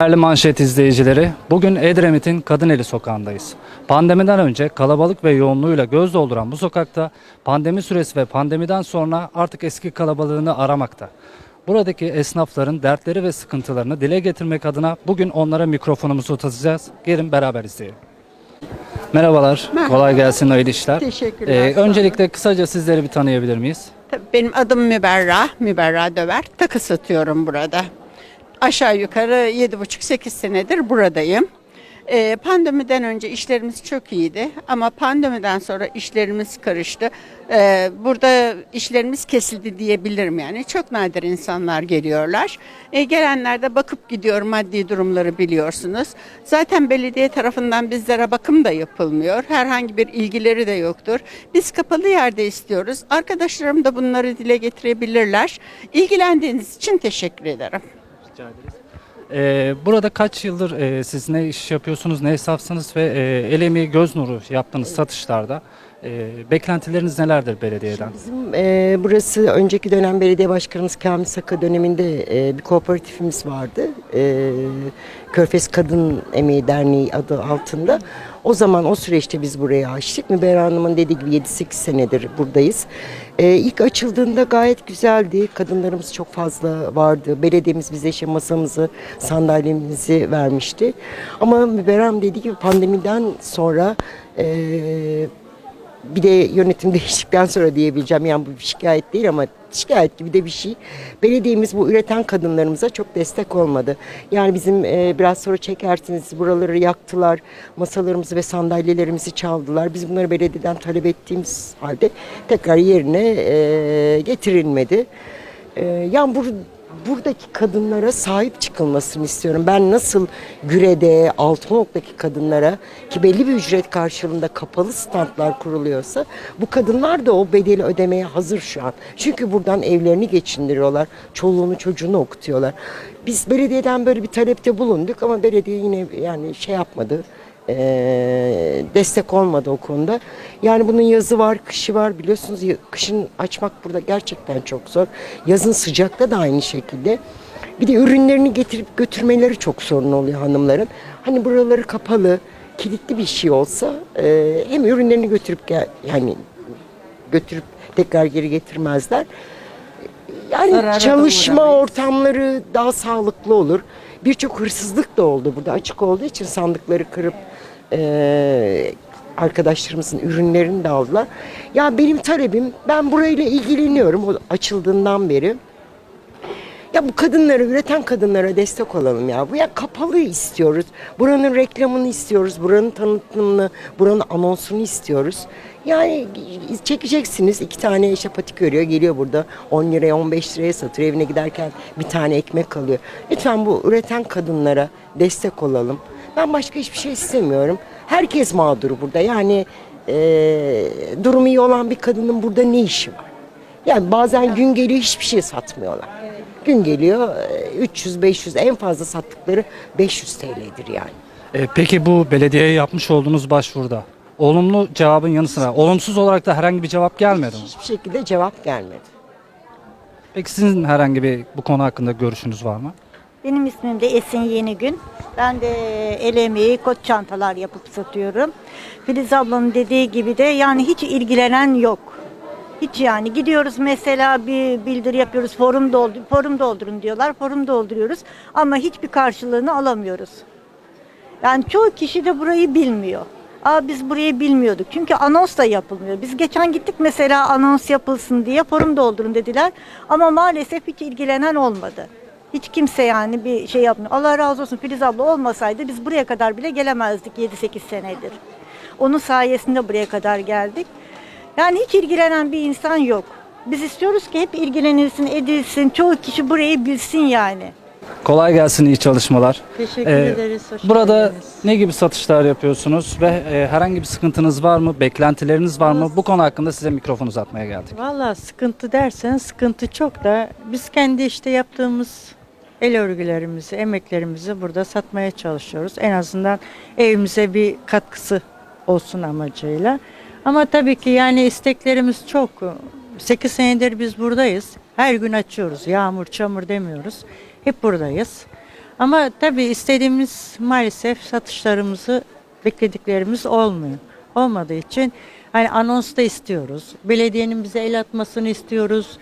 Değerli manşet izleyicileri, bugün Edremit'in Kadıneli sokağındayız. Pandemiden önce kalabalık ve yoğunluğuyla göz dolduran bu sokakta pandemi süresi ve pandemiden sonra artık eski kalabalığını aramakta. Buradaki esnafların dertleri ve sıkıntılarını dile getirmek adına bugün onlara mikrofonumuzu uzatacağız. Gelin beraber izleyelim. Merhabalar, kolay gelsin hayırlı işler. Teşekkürler, Ee, öncelikle kısaca sizleri bir tanıyabilir miyiz? Tabii Benim adım Müberra, Müberra Döver. Takı satıyorum burada. Aşağı yukarı 7,5-8 senedir buradayım. Ee, pandemiden önce işlerimiz çok iyiydi ama pandemiden sonra işlerimiz karıştı. Ee, burada işlerimiz kesildi diyebilirim yani. Çok nadir insanlar geliyorlar. Ee, gelenler de bakıp gidiyor maddi durumları biliyorsunuz. Zaten belediye tarafından bizlere bakım da yapılmıyor. Herhangi bir ilgileri de yoktur. Biz kapalı yerde istiyoruz. Arkadaşlarım da bunları dile getirebilirler. İlgilendiğiniz için teşekkür ederim. Rica ederiz. Ee, burada kaç yıldır e, siz ne iş yapıyorsunuz, ne esnafsınız ve e, el emeği göz nuru yaptığınız satışlarda e, beklentileriniz nelerdir belediyeden? Bizim e, burası önceki dönem belediye başkanımız Kamil Saka döneminde e, bir kooperatifimiz vardı. E, Körfez Kadın Emeği Derneği adı altında. O zaman o süreçte biz burayı açtık. Müberra Hanım'ın dediği gibi 7-8 senedir buradayız. E, ilk açıldığında gayet güzeldi. Kadınlarımız çok fazla vardı. Belediyemiz bize işte masamızı, sandalyemizi vermişti. Ama Müberra Hanım dediği gibi pandemiden sonra e, bir de yönetim değiştikten sonra diyebileceğim yani bu bir şikayet değil ama şikayet gibi de bir şey. Belediyemiz bu üreten kadınlarımıza çok destek olmadı. Yani bizim e, biraz sonra çekersiniz buraları yaktılar, masalarımızı ve sandalyelerimizi çaldılar. Biz bunları belediyeden talep ettiğimiz halde tekrar yerine e, getirilmedi. E, yani bu buradaki kadınlara sahip çıkılmasını istiyorum. Ben nasıl Güre'de, Altınok'taki kadınlara ki belli bir ücret karşılığında kapalı standlar kuruluyorsa bu kadınlar da o bedeli ödemeye hazır şu an. Çünkü buradan evlerini geçindiriyorlar. Çoluğunu çocuğunu okutuyorlar. Biz belediyeden böyle bir talepte bulunduk ama belediye yine yani şey yapmadı. Eee, destek olmadı o konuda. Yani bunun yazı var, kışı var. Biliyorsunuz kışın açmak burada gerçekten çok zor. Yazın sıcakta da aynı şekilde. Bir de ürünlerini getirip götürmeleri çok sorun oluyor hanımların. Hani buraları kapalı, kilitli bir şey olsa eee, hem ürünlerini götürüp gel, yani götürüp tekrar geri getirmezler. Yani Zarara çalışma ortamları daha sağlıklı olur. Birçok hırsızlık da oldu burada açık olduğu için sandıkları kırıp eee, arkadaşlarımızın ürünlerini de aldılar. Ya benim talebim ben burayla ilgileniyorum o açıldığından beri. Ya bu kadınlara, üreten kadınlara destek olalım ya. Bu ya kapalı istiyoruz. Buranın reklamını istiyoruz. Buranın tanıtımını, buranın anonsunu istiyoruz. Yani çekeceksiniz. iki tane işte patik örüyor. Geliyor burada 10 liraya 15 liraya satıyor. Evine giderken bir tane ekmek alıyor. Lütfen bu üreten kadınlara destek olalım. Ben başka hiçbir şey istemiyorum. Herkes mağdur burada. Yani eee durumu iyi olan bir kadının burada ne işi var? Yani bazen gün geliyor hiçbir şey satmıyorlar. Gün geliyor e, 300-500 en fazla sattıkları 500 TL'dir yani. E, peki bu belediyeye yapmış olduğunuz başvuruda olumlu cevabın yanı sıra olumsuz olarak da herhangi bir cevap gelmedi mi? Hiçbir şekilde cevap gelmedi. Peki sizin herhangi bir bu konu hakkında görüşünüz var mı? Benim ismim de Esin Yenigün. Ben de el emeği, kot çantalar yapıp satıyorum. Filiz ablanın dediği gibi de yani hiç ilgilenen yok. Hiç yani gidiyoruz mesela bir bildiri yapıyoruz, forum doldur, forum doldurun diyorlar, forum dolduruyoruz ama hiçbir karşılığını alamıyoruz. Yani çoğu kişi de burayı bilmiyor. Aa biz burayı bilmiyorduk. Çünkü anons da yapılmıyor. Biz geçen gittik mesela anons yapılsın diye forum doldurun dediler. Ama maalesef hiç ilgilenen olmadı. Hiç kimse yani bir şey yapmıyor. Allah razı olsun Filiz abla olmasaydı biz buraya kadar bile gelemezdik 7-8 senedir. Onun sayesinde buraya kadar geldik. Yani hiç ilgilenen bir insan yok. Biz istiyoruz ki hep ilgilenilsin, edilsin. Çoğu kişi burayı bilsin yani. Kolay gelsin, iyi çalışmalar. Teşekkür Ee, ederiz. Hoş Burada geldiniz. ne gibi satışlar yapıyorsunuz ve e, herhangi bir sıkıntınız var mı, beklentileriniz var mı? Bu konu hakkında size mikrofon uzatmaya geldik. Valla sıkıntı dersen sıkıntı çok da biz kendi işte yaptığımız el örgülerimizi, emeklerimizi burada satmaya çalışıyoruz. En azından evimize bir katkısı olsun amacıyla. Ama tabii ki yani isteklerimiz çok. 8 senedir biz buradayız. Her gün açıyoruz. Yağmur, çamur demiyoruz. Hep buradayız. Ama tabii istediğimiz maalesef satışlarımızı beklediklerimiz olmuyor. Olmadığı için hani anons da istiyoruz. Belediyenin bize el atmasını istiyoruz.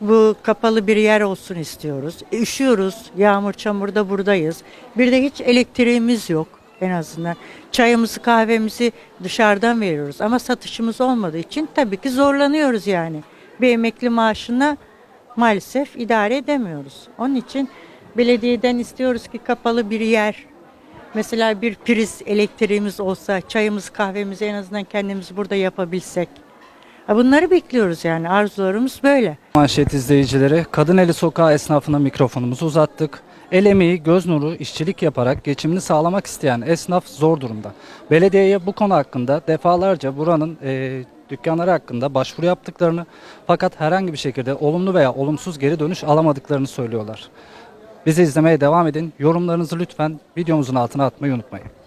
Bu kapalı bir yer olsun istiyoruz. E, Üşüyoruz. Yağmur çamurda buradayız. Bir de hiç elektriğimiz yok en azından. Çayımızı kahvemizi dışarıdan veriyoruz ama satışımız olmadığı için tabii ki zorlanıyoruz yani. Bir emekli maaşına maalesef idare edemiyoruz. Onun için belediyeden istiyoruz ki kapalı bir yer. Mesela bir priz elektriğimiz olsa, çayımız kahvemizi en azından kendimiz burada yapabilsek. Bunları bekliyoruz yani arzularımız böyle. Manşet izleyicileri, Kadın Eli Sokağı esnafına mikrofonumuzu uzattık. El emeği, göz nuru, işçilik yaparak geçimini sağlamak isteyen esnaf zor durumda. Belediyeye bu konu hakkında defalarca buranın e, dükkanları hakkında başvuru yaptıklarını fakat herhangi bir şekilde olumlu veya olumsuz geri dönüş alamadıklarını söylüyorlar. Bizi izlemeye devam edin. Yorumlarınızı lütfen videomuzun altına atmayı unutmayın.